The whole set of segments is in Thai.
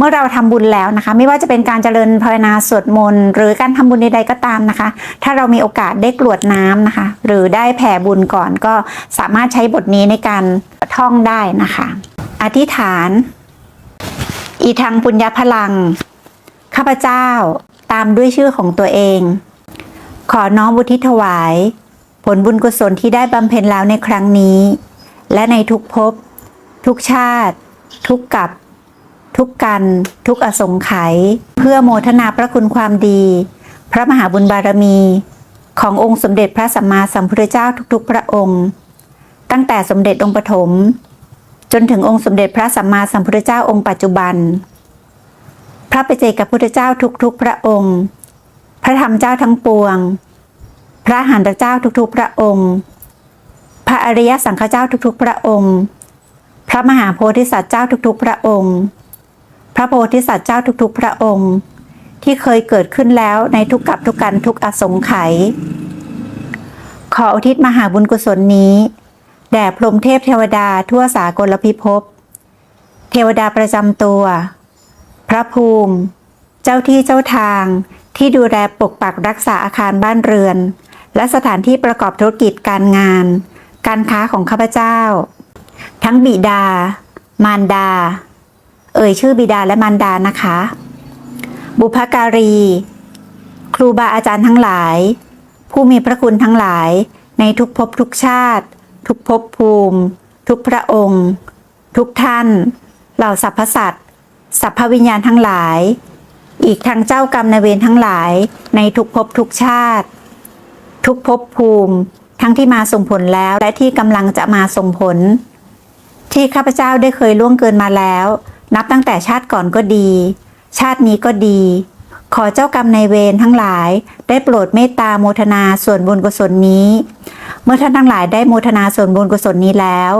เมื่อเราทำบุญแล้วนะคะ ไม่ว่าจะเป็นการเจริญภาวนาสวดมนต์หรือการทำบุญใดๆก็ตามนะคะ ถ้าเรามีโอกาสได้กรวดน้ำนะคะ หรือได้แผ่บุญก่อนก็สามารถใช้บทนี้ในการท่องได้นะคะ อธิษฐาน อีทางปุญญพลัง ข้าพเจ้าตามด้วยชื่อของตัวเอง ขอน้อมบุทิศถวาย ผลบุญกุศลที่ได้บำเพ็ญแล้วในครั้งนี้ และในทุกภพทุกชาติ ทุกกับ ทุกกันทุกอสงไขยเพื่อโมทนาพระคุณความดี พระมหาบุญบารมี ขององค์สมเด็จพระสัมมาสัมพุทธเจ้าทุกๆ พระองค์ ตั้งแต่สมเด็จองค์ปฐมจนถึงองค์สมเด็จพระสัมมาสัมพุทธเจ้าองค์ปัจจุบัน พระปเจกับพุทธเจ้าทุกๆ พระองค์ พระธรรมเจ้าทั้งปวง พระหันตเจ้าทุกๆ พระองค์ พระอริยสังฆเจ้าทุกๆ พระองค์ พระมหาโพธิสัตว์เจ้าทุกๆ พระองค์ ระโพธิสัตว์เจ้าทุกๆ พระองค์ ที่เคยเกิดขึ้นแล้วในทุกกับทุกกันทุกอสงไขยขออุทิศมหาบุญกุศลนี้แด่พรหมเทพเทวดาทั่วสากลพิภพ เทวดาประจำตัว พระภูมิ เจ้าที่เจ้าทางที่ดูแลปกปักรักษาอาคารบ้านเรือน และสถานที่ประกอบธุรกิจการงาน การค้าของข้าพเจ้า ทั้งบิดา มารดา เอ่ยชื่อบิดาและมารดานะคะ บุพการี ครูบาอาจารย์ทั้งหลาย ผู้มีพระคุณทั้งหลาย ในทุกภพทุกชาติ ทุกภพภูมิ ทุกพระองค์ ทุกท่าน เหล่าสรรพสัตว์สรรพวิญญาณทั้งหลาย อีกทั้งเจ้ากรรมนายเวรทั้งหลาย ในทุกภพทุกชาติ ทุกภพภูมิ ทั้งที่มาส่งผลแล้วและที่กำลังจะมาส่งผล ที่ข้าพเจ้าได้เคยล่วงเกินมาแล้ว นับตั้งแต่ชาติก่อนก็ดี ชาตินี้ก็ดี ขอเจ้ากรรมนายเวรทั้งหลาย ได้โปรดเมตตาโมทนาส่วนบุญกุศลนี้ เมื่อท่านทั้งหลายได้โมทนาส่วนบุญกุศลนี้แล้ว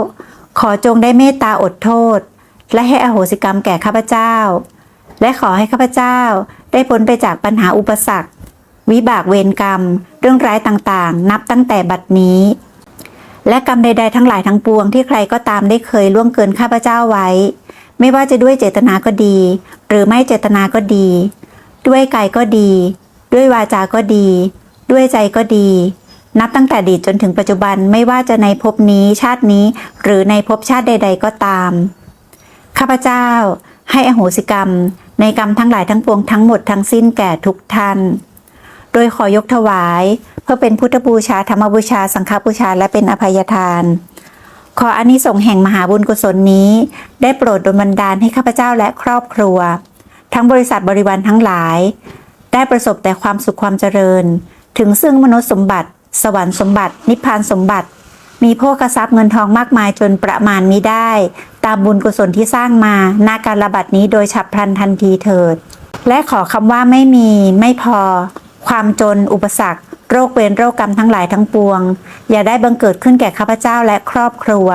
ขอจงได้เมตตาอดโทษ และให้อโหสิกรรมแก่ข้าพเจ้า และขอให้ข้าพเจ้าได้พ้นไปจากปัญหาอุปสรรค วิบากเวรกรรม เรื่องร้ายต่างๆ นับตั้งแต่บัดนี้และกรรมใดๆทั้งหลายทั้งปวงที่ใครก็ตามได้เคยล่วงเกินข้าพเจ้าไว้ ไม่ว่าจะด้วยเจตนาก็ดี หรือไม่เจตนาก็ดี ด้วยกายก็ดี ด้วยวาจาก็ดี ด้วยใจก็ดี นับตั้งแต่อดีตจนถึงปัจจุบันไม่ว่าจะในภพนี้ชาตินี้ หรือในภพชาติใด ๆ ก็ตาม ข้าพเจ้า ให้อโหสิกรรม ในกรรมทั้งหลายทั้งปวงทั้งหมดทั้งสิ้นแก่ทุกท่าน โดยขอยกถวาย เพื่อเป็นพุทธบูชาธรรมบูชาสังฆบูชาและเป็นอภัยทาน ขออานิสงส์แห่งมหาบุญกุศลนี้ ได้โปรดดลบันดาลให้ข้าพเจ้าและครอบครัว ทั้งบริษัทบริวารทั้งหลาย ได้ประสบแต่ความสุขความเจริญ ถึงซึ่งมนุษย์สมบัติ สวรรค์สมบัติ นิพพานสมบัติ มีโภคทรัพย์เงินทองมากมายจนประมาณมิได้ ตามบุญกุศลที่สร้างมานาการระบัดนี้โดยฉับพลันทันทีเถิด และขอคำว่าไม่มี ไม่พอ ความจนอุปสรรค โรคเวรโรคกรรมทั้งหลายทั้งปวง อย่าได้บังเกิดขึ้นแก่ข้าพเจ้าและครอบครัว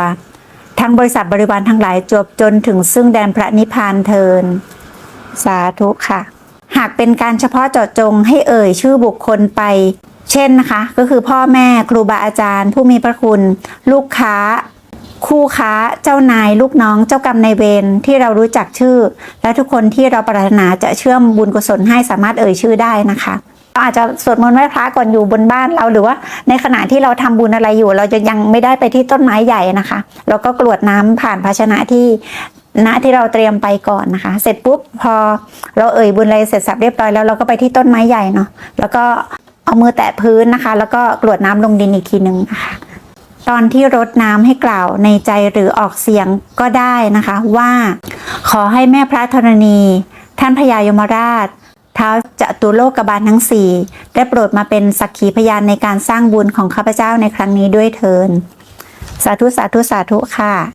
ทั้งบริษัทบริวารทั้งหลายจบจนถึงซึ่งแดนพระนิพพานเทิน สาธุค่ะ หากเป็นการเฉพาะเจาะจงให้เอ่ยชื่อบุคคลไป เช่นนะคะ ก็คือพ่อแม่ครูบาอาจารย์ ผู้มีพระคุณ ลูกค้า คู่ค้า เจ้านาย ลูกน้องเจ้ากรรมนายเวรที่เรารู้จักชื่อ และทุกคนที่เราปรารถนาจะเชื่อมบุญกุศลให้สามารถเอ่ยชื่อได้นะคะ เราอาจจะสวดมนต์ไหว้พระก่อนอยู่บนบ้านเราหรือว่า ในขณะที่เราทำบุญอะไรอยู่ เราจะยังไม่ได้ไปที่ต้นไม้ใหญ่นะคะเราก็กรวดน้ำผ่านภาชนะที่ณที่เราเตรียมไปก่อนนะคะ เสร็จปุ๊บพอเราเอ่ยบุญอะไรเสร็จสับเรียบร้อยแล้วเราก็ไปที่ต้นไม้ใหญ่เนาะแล้วก็เอามือแตะพื้นนะคะ แล้วก็กรวดน้ำลงดินอีกทีหนึ่งนะคะตอนที่รดน้ำให้กล่าวในใจหรือออกเสียงก็ได้นะคะว่า ขอให้แม่พระธรณี ท่านพญายมราช ท้าจตุโลกบาลทั้งสี่ได้โปรดมาเป็นสักขีพยานในการสร้างบุญของข้าพเจ้าในครั้งนี้ด้วยเทิน สาธุสาธุสาธุค่ะ